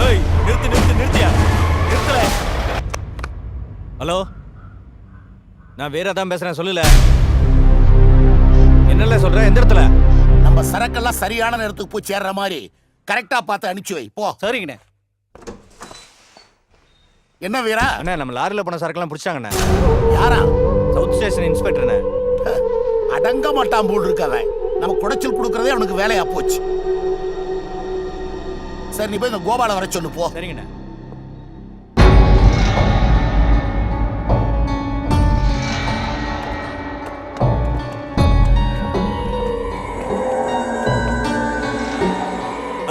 ஏய் நிறுத்து நிறுத்து நிறுத்தியா? நிறுத்தல. ஹலோ? நான் வேற தான் பேசுறேன் சொல்லல. என்னல சொல்ற? எந்த இடத்துல? நம்ம சரக்கெல்லாம் சரியான நேரத்துக்கு போய் சேர்ற மாதிரி கரெக்டா பார்த்து அனுப்பிச்சு வை. போ. சரிங்கண்ணே. என்ன வீரா? அண்ணா நம்ம லாரில போன சரக்கெல்லாம் பிடிச்சாங்கண்ணே. யாரா? சவுத் ஸ்டேஷன் இன்ஸ்பெக்டர்ண்ணே. அடங்க மாட்டான் போல் இருக்கவன் நம்ம குடைச்சல் கொடுக்கறதே அவனுக்கு வேலையா போச்சு. சரி நீ போய் இந்த கோபால வர சொல்லு போ. சரிங்கண்ணே.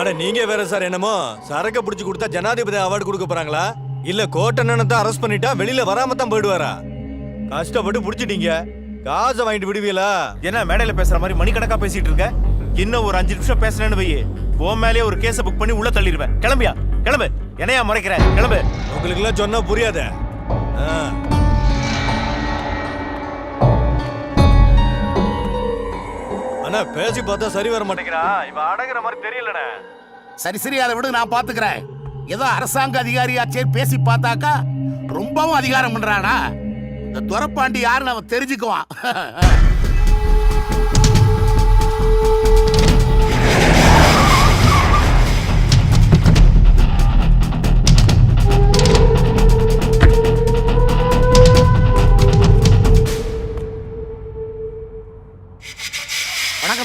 அட நீங்க வேற சார் என்னமோ சரக்க பிடிச்சு கொடுத்தா ஜனாதிபதி அவார்டு கொடுக்க போறாங்களா? இல்ல கோட்டன்னு தான் அரெஸ்ட் பண்ணிட்டா வெளியில வராம தான் போயிடுவாரா? கஷ்டப்பட்டு பிடிச்சிட்டீங்க. காசை வாங்கிட்டு விடுவீங்களா? என்ன மேடையில பேசுற மாதிரி மணிக்கணக்கா பேசிட்டு இருக்க? இன்னும் ஒரு அஞ்சு நிமிஷம் பேசுனேன்னு வையே. உன் மேலேயே ஒரு கேஸ புக் பண்ணி உள்ள தள்ளிடுவேன். கிளம்பியா? கிளம்பு. என்னையா முறைக்கிற? கிளம்பு. உங்களுக்கு எல்லாம் சொன்னா புரியாத. அண்ணா பேசி பார்த்தா சரி வர மாட்டேங்கிறா இவன் அடங்குற மாதிரி தெரியலண்ணே சரி சரி அதை விடு நான் பாத்துக்கிறேன். ஏதோ அரசாங்க அதிகாரியாச்சே பேசி பார்த்தாக்கா ரொம்பவும் அதிகாரம் பண்றானா? இந்த துரப்பாண்டி யாருன்னு அவன் தெரிஞ்சுக்குவான்.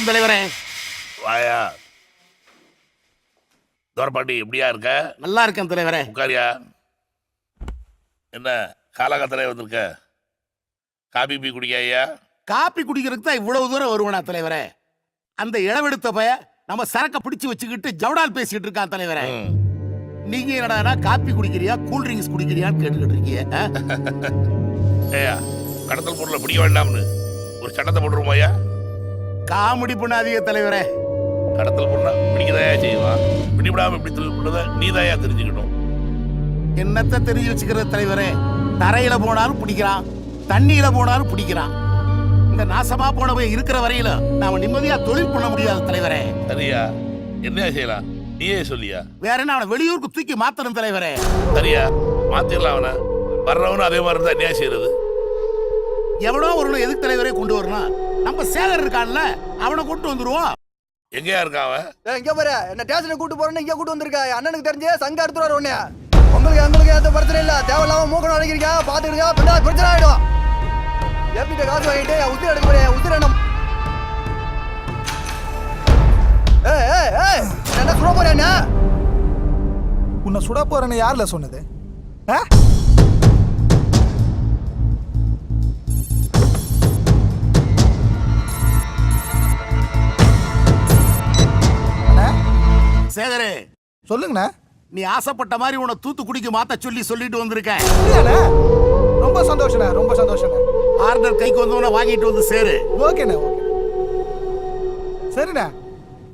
வணக்கம் தலைவரே. வாயா. தோரப்பாண்டி எப்படியா இருக்க? நல்லா இருக்கேன் தலைவரே. உட்காரியா? என்ன காலகாத்தலே வந்திருக்க? காபி பீ குடிக்காயா காப்பி குடிக்கிறதுக்கு தான் இவ்வளவு தூரம் வருவனா தலைவரே. அந்த இளவெடுத்த பய நம்ம சரக்க பிடிச்சு வச்சுக்கிட்டு ஜவடால் பேசிட்டு இருக்கான் தலைவரே. நீங்க என்னடா காப்பி குடிக்கிறியா கூல் ட்ரிங்க்ஸ் குடிக்கிறியான்னு கேட்டுக்கிட்டு இருக்கீங்க? ஏயா கடத்தல் பொருளை பிடிக்க வேண்டாம்னு ஒரு சட்டத்தை போட்டுருவோமாயா காமெடி பண்ணாதீங்க தலைவரே. கடத்தல் பொருளை பிடிக்கதாயா செய்வான் பிடிபடாம இப்படி தொழில் பண்ணதை நீதாயா தெரிஞ்சுக்கணும். என்னத்த தெரிஞ்சு வச்சுக்கிறது தலைவரே? தரையில போனாலும் பிடிக்கிறான் தண்ணியில போனாலும் பிடிக்கிறான். இந்த நாசமா போனவன் இருக்கிற வரையில நாம நிம்மதியா தொழில் பண்ண முடியாது தலைவரே. சரியா? என்ன செய்யலாம்? நீயே சொல்லியா? வேற என்ன அவனை வெளியூருக்கு தூக்கி மாத்தணும் தலைவரே. சரியா? மாத்திரலாம் அவனை. வர்றவனும் அதே மாதிரி இருந்தா என்ன செய்யறது எவனோ ஒரு எதுக்கு தலைவரே கொண்டு வரணும்? நம்ம சேகர் இருக்கான்ல அவனை கொண்டு வந்துருவோம். எங்கேயா இருக்கான் அவன்? ஏய், இங்க பாரு. என்ன ஸ்டேஷனுக்கு கூட்டு போறேன்னு இங்க கூட்டு வந்திருக்க. அண்ணனுக்கு தெரிஞ்சே சங்க எடுத்துறாரு உன்னைய. உங்களுக்கு எங்களுக்கு எந்த பிரச்சனை இல்ல. தேவையில்லாம மூக்கணும் அடிக்கிறீங்க பாத்துக்கிடுங்க பின்னா பிரச்சனை ஆயிடும். எப்படி காசு வாங்கிட்டு உத்திர எடுக்க போறேன் ஏய் ஏய் என்ன சுட போறேன் என்ன? உன்னை சுட போறேன்னு யார்ல சொன்னது? ஆ? சொல்லுங்கண்ணா. நீ ஆசைப்பட்ட மாதிரி உன்னை தூத்துக்குடிக்கு மாத்த சொல்லி சொல்லிட்டு வந்திருக்கேன் இல்லையாண்ணா. ரொம்ப சந்தோஷண்ணா ரொம்ப சந்தோஷண்ணா. ஆர்டர் கைக்கு வந்தவன வாங்கிட்டு வந்து சேரு. ஓகேண்ணா ஓகே சரிண்ணா.